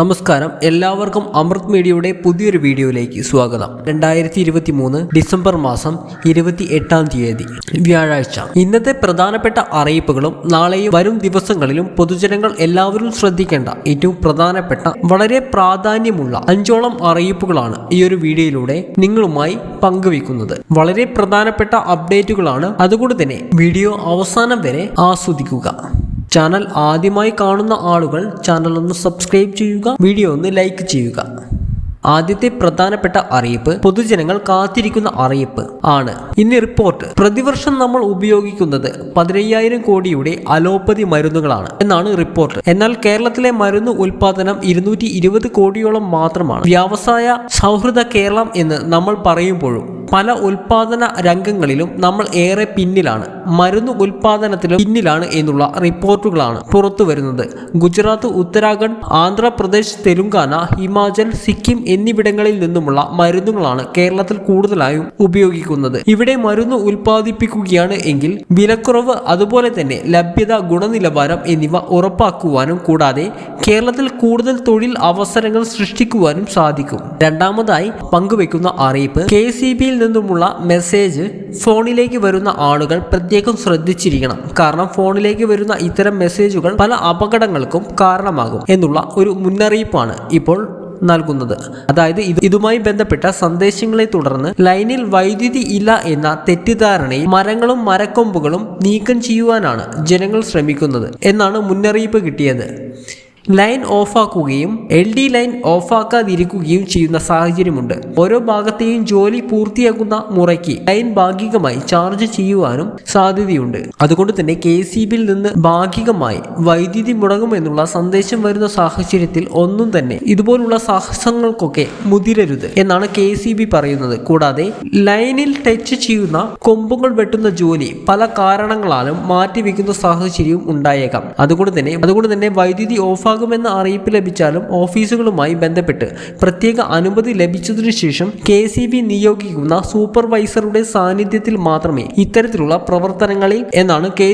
നമസ്കാരം. എല്ലാവർക്കും അമൃത് മീഡിയയുടെ പുതിയൊരു വീഡിയോയിലേക്ക് സ്വാഗതം. രണ്ടായിരത്തി ഇരുപത്തി മൂന്ന് ഡിസംബർ മാസം ഇരുപത്തി എട്ടാം തീയതി വ്യാഴാഴ്ച. ഇന്നത്തെ പ്രധാനപ്പെട്ട അറിയിപ്പുകളും നാളെയും വരും ദിവസങ്ങളിലും പൊതുജനങ്ങൾ എല്ലാവരും ശ്രദ്ധിക്കേണ്ട ഏറ്റവും പ്രധാനപ്പെട്ട വളരെ പ്രാധാന്യമുള്ള അഞ്ചോളം അറിയിപ്പുകളാണ് ഈ ഒരു വീഡിയോയിലൂടെ നിങ്ങളുമായി പങ്കുവെക്കുന്നത് വളരെ പ്രധാനപ്പെട്ട അപ്ഡേറ്റുകളാണ്. അതുകൊണ്ട് തന്നെ വീഡിയോ അവസാനം വരെ ആസ്വദിക്കുക. ചാനൽ ആദ്യമായി കാണുന്ന ആളുകൾ ചാനൽ ഒന്ന് സബ്സ്ക്രൈബ് ചെയ്യുക വീഡിയോ ഒന്ന് ലൈക്ക് ചെയ്യുക. ആദ്യത്തെ പ്രധാനപ്പെട്ട അറിയിപ്പ് പൊതുജനങ്ങൾ കാത്തിരിക്കുന്ന അറിയിപ്പ് ആണ്. ഇന്ന് റിപ്പോർട്ട്. പ്രതിവർഷം നമ്മൾ ഉപയോഗിക്കുന്നത് പതിനയ്യായിരം കോടിയുടെ അലോപ്പതി മരുന്നുകളാണ് എന്നാണ് റിപ്പോർട്ട്. എന്നാൽ കേരളത്തിലെ മരുന്ന് ഉൽപാദനം ഇരുന്നൂറ്റി കോടിയോളം മാത്രമാണ്. വ്യവസായ സൗഹൃദ കേരളം എന്ന് നമ്മൾ പറയുമ്പോഴും പല ഉൽപാദന രംഗങ്ങളിലും നമ്മൾ ഏറെ പിന്നിലാണ്. മരുന്ന് ഉൽപാദനത്തിലും പിന്നിലാണ് എന്നുള്ള റിപ്പോർട്ടുകളാണ് പുറത്തു വരുന്നത്. ഗുജറാത്ത് ഉത്തരാഖണ്ഡ് ആന്ധ്രാപ്രദേശ് തെലുങ്കാന ഹിമാചൽ സിക്കിം എന്നിവിടങ്ങളിൽ നിന്നുമുള്ള മരുന്നുകളാണ് കേരളത്തിൽ കൂടുതലായും ഉപയോഗിക്കുന്നത്. ഇവിടെ മരുന്ന് ഉൽപ്പാദിപ്പിക്കുകയാണ് എങ്കിൽ വിലക്കുറവ് അതുപോലെ തന്നെ ലഭ്യത ഗുണനിലവാരം എന്നിവ ഉറപ്പാക്കുവാനും കൂടാതെ കേരളത്തിൽ കൂടുതൽ തൊഴിൽ അവസരങ്ങൾ സൃഷ്ടിക്കുവാനും സാധിക്കും. രണ്ടാമതായി പങ്കുവെക്കുന്ന അറിയിപ്പ് കെ സി ബിയിൽ നിന്നുമുള്ള മെസ്സേജ് ഫോണിലേക്ക് വരുന്ന ആളുകൾ പ്രത്യേകം ശ്രദ്ധിച്ചിരിക്കണം. കാരണം ഫോണിലേക്ക് വരുന്ന ഇത്തരം മെസ്സേജുകൾ പല അപകടങ്ങൾക്കും കാരണമാകും എന്നുള്ള ഒരു മുന്നറിയിപ്പാണ് ഇപ്പോൾ നൽകുന്നത്. അതായത് ഇത് ഇതുമായി ബന്ധപ്പെട്ട സന്ദേശങ്ങളെ തുടർന്ന് ലൈനിൽ വൈദ്യുതി ഇല്ല എന്ന തെറ്റിദ്ധാരണയിൽ മരങ്ങളും മരക്കൊമ്പുകളും നീക്കം ചെയ്യുവാനാണ് ജനങ്ങൾ ശ്രമിക്കുന്നത് എന്നാണ് മുന്നറിയിപ്പ് കിട്ടിയത്. ലൈൻ ഓഫാക്കുകയും എൽ ഡി ലൈൻ ഓഫാക്കാതിരിക്കുകയും ചെയ്യുന്ന സാഹചര്യമുണ്ട്. ഓരോ ഭാഗത്തെയും ജോലി പൂർത്തിയാക്കുന്ന മുറയ്ക്ക് ലൈൻ ഭാഗികമായി ചാർജ് ചെയ്യുവാനും സാധ്യതയുണ്ട്. അതുകൊണ്ട് തന്നെ കെ സി ബിയിൽ നിന്ന് ഭാഗികമായി വൈദ്യുതി മുടങ്ങുമെന്നുള്ള സന്ദേശം വരുന്ന സാഹചര്യത്തിൽ ഒന്നും തന്നെ ഇതുപോലുള്ള സാഹസങ്ങൾക്കൊക്കെ മുതിരരുത് എന്നാണ് കെ സി ബി പറയുന്നത്. കൂടാതെ ലൈനിൽ ടച്ച് ചെയ്യുന്ന കൊമ്പുകൾ വെട്ടുന്ന ജോലി പല കാരണങ്ങളാലും മാറ്റിവെക്കുന്ന സാഹചര്യവും ഉണ്ടായേക്കാം. അതുകൊണ്ട് തന്നെ അതുകൊണ്ട് തന്നെ വൈദ്യുതി ഓഫാകുമെന്ന അറിയിപ്പ് ലഭിച്ചാലും ഓഫീസുകളുമായി ബന്ധപ്പെട്ട് പ്രത്യേക അനുമതി ലഭിച്ചതിനു ശേഷം കെ നിയോഗിക്കുന്ന സൂപ്പർവൈസറുടെ സാന്നിധ്യത്തിൽ മാത്രമേ ഇത്തരത്തിലുള്ള പ്രവർത്തനങ്ങളിൽ എന്നാണ് കെ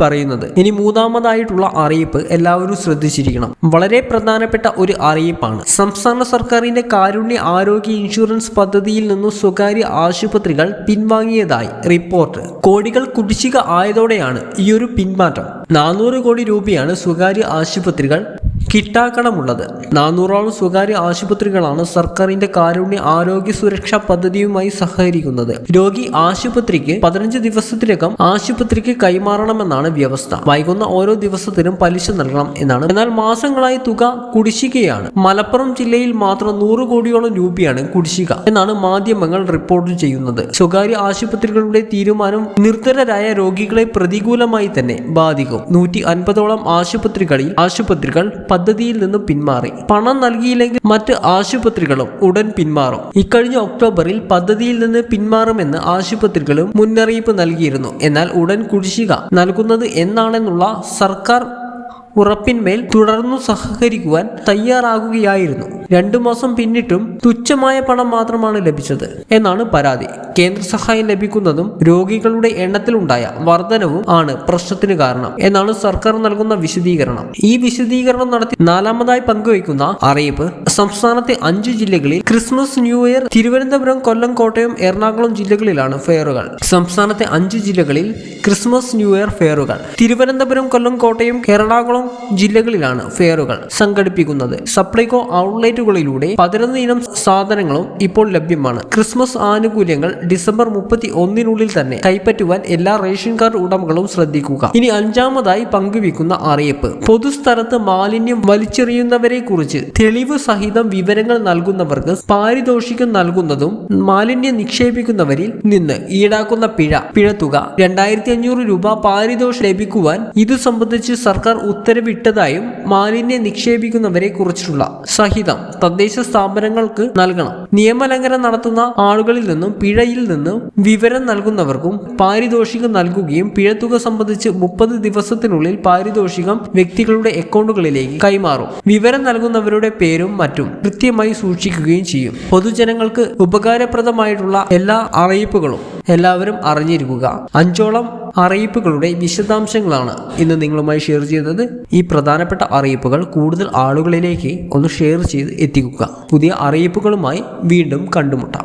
പറയുന്നത്. ഇനി മൂന്നാമതായിട്ടുള്ള അറിയിപ്പ് എല്ലാവരും ശ്രദ്ധിച്ചിരിക്കണം. വളരെ പ്രധാനപ്പെട്ട ഒരു അറിയിപ്പാണ്. സംസ്ഥാന സർക്കാരിന്റെ കാരുണ്യ ആരോഗ്യ ഇൻഷുറൻസ് പദ്ധതിയിൽ നിന്നും സ്വകാര്യ ആശുപത്രികൾ പിൻവാങ്ങിയതായി റിപ്പോർട്ട്. കോടികൾ കുടിശ്ശിക ആയതോടെയാണ് ഈ ഒരു പിന്മാറ്റം. നാനൂറ് കോടി രൂപയാണ് സ്വകാര്യ ആശുപത്രികൾ കിട്ടാക്കണമുള്ളത്. നാനൂറോളം സ്വകാര്യ ആശുപത്രികളാണ് സർക്കാരിന്റെ കാരുണ്യ ആരോഗ്യ സുരക്ഷാ പദ്ധതിയുമായി സഹകരിക്കുന്നത്. രോഗി ആശുപത്രിക്ക് പതിനഞ്ച് ദിവസത്തിനകം ആശുപത്രിക്ക് കൈമാറണമെന്നാണ് വ്യവസ്ഥ. വൈകുന്ന ഓരോ ദിവസത്തിനും പലിശ നൽകണം എന്നാണ്. എന്നാൽ മാസങ്ങളായി തുക കുടിശ്ശികയാണ്. മലപ്പുറം ജില്ലയിൽ മാത്രം നൂറ് കോടിയോളം രൂപയാണ് കുടിശ്ശിക എന്നാണ് മാധ്യമങ്ങൾ റിപ്പോർട്ട് ചെയ്യുന്നത്. സ്വകാര്യ ആശുപത്രികളുടെ തീരുമാനം നിർധരരായ രോഗികളെ പ്രതികൂലമായി തന്നെ ബാധിക്കും. നൂറ്റി അൻപതോളം ആശുപത്രികളിൽ ആശുപത്രികൾ പദ്ധതിയിൽ നിന്നും പിന്മാറി. പണം നൽകിയില്ലെങ്കിൽ മറ്റ് ആശുപത്രികളും ഉടൻ പിന്മാറും. ഇക്കഴിഞ്ഞ ഒക്ടോബറിൽ പദ്ധതിയിൽ നിന്ന് പിന്മാറുമെന്ന് ആശുപത്രികളും മുന്നറിയിപ്പ് നൽകിയിരുന്നു. എന്നാൽ ഉടൻ കുടിശ്ശിക നൽകുന്നത് എന്നാണെന്നുള്ള സർക്കാർ ഉറപ്പിന്മേൽ തുടർന്നു സഹകരിക്കുവാൻ തയ്യാറാകുകയായിരുന്നു. രണ്ടു മാസം പിന്നിട്ടും തുച്ഛമായ പണം മാത്രമാണ് ലഭിച്ചത് എന്നാണ് പരാതി. കേന്ദ്ര സഹായം ലഭിക്കുന്നതും രോഗികളുടെ എണ്ണത്തിലുണ്ടായ വർധനവും ആണ് പ്രശ്നത്തിന് കാരണം എന്നാണ് സർക്കാർ നൽകുന്ന വിശദീകരണം. ഈ വിശദീകരണം നടത്തി നാലാമതായി പങ്കുവയ്ക്കുന്ന അറിയിപ്പ് സംസ്ഥാനത്തെ അഞ്ചു ജില്ലകളിൽ Christmas new year Thiruvananthapuram Kollam Kottayam Ernakulam ജില്ലകളിലാണ് ഫെയറുകൾ. സംസ്ഥാനത്തെ അഞ്ച് ജില്ലകളിൽ ക്രിസ്മസ് ന്യൂ ഇയർ ഫെയറുകൾ. തിരുവനന്തപുരം കൊല്ലം കോട്ടയം എറണാകുളം ജില്ലകളിലാണ് ഫെയറുകൾ സംഘടിപ്പിക്കുന്നത്. സപ്ലൈകോ ഔട്ട്ലെറ്റുകളിലൂടെ പതിനൊന്ന് ഇനം സാധനങ്ങളും ഇപ്പോൾ ലഭ്യമാണ്. ക്രിസ്മസ് ആനുകൂല്യങ്ങൾ ഡിസംബർ മുപ്പത്തി ഒന്നിനുള്ളിൽ തന്നെ കൈപ്പറ്റുവാൻ എല്ലാ റേഷൻ കാർഡ് ഉടമകളും ശ്രദ്ധിക്കുക. ഇനി അഞ്ചാമതായി പങ്കുവെക്കുന്ന അറിയിപ്പ്. പൊതുസ്ഥലത്ത് മാലിന്യം വലിച്ചെറിയുന്നവരെ കുറിച്ച് തെളിവ് സഹിതം വിവരങ്ങൾ നൽകുന്നവർക്ക് പാരിതോഷികം നൽകുന്നതും മാലിന്യം നിക്ഷേപിക്കുന്നവരിൽ നിന്ന് ഈടാക്കുന്ന പിഴ പിഴത്തുക. രണ്ടായിരത്തി അഞ്ഞൂറ് രൂപ പാരിതോഷം ലഭിക്കുവാൻ ഇത് സംബന്ധിച്ച് സർക്കാർ ഉത്തരവിട്ടതായും മാലിന്യം നിക്ഷേപിക്കുന്നവരെ കുറിച്ചുള്ള സഹിതം തദ്ദേശ സ്ഥാപനങ്ങൾക്ക് നൽകണം. നിയമലംഘനം നടത്തുന്ന ആളുകളിൽ നിന്നും പിഴയിൽ നിന്നും വിവരം നൽകുന്നവർക്കും പാരിതോഷികം നൽകുകയും പിഴത്തുക സംബന്ധിച്ച് മുപ്പത് ദിവസത്തിനുള്ളിൽ പാരിതോഷികം വ്യക്തികളുടെ അക്കൗണ്ടുകളിലേക്ക് കൈമാറും. വിവരം നൽകുന്നവരുടെ പേരും മറ്റും കൃത്യമായി സൂക്ഷിക്കുകയും ചെയ്യും. പൊതുജനങ്ങൾക്ക് ഉപകാരപ്രദമായിട്ടുള്ള എല്ലാ അറിയിപ്പുകളും എല്ലാവരും അറിഞ്ഞിരിക്കുക. അഞ്ചോളം അറിയിപ്പുകളുടെ വിശദാംശങ്ങളാണ് ഇന്ന് നിങ്ങളുമായി ഷെയർ ചെയ്തത്. ഈ പ്രധാനപ്പെട്ട അറിയിപ്പുകൾ കൂടുതൽ ആളുകളിലേക്ക് ഒന്ന് ഷെയർ ചെയ്ത് എത്തിക്കുക. പുതിയ അറിയിപ്പുകളുമായി വീണ്ടും കണ്ടുമുട്ടാം.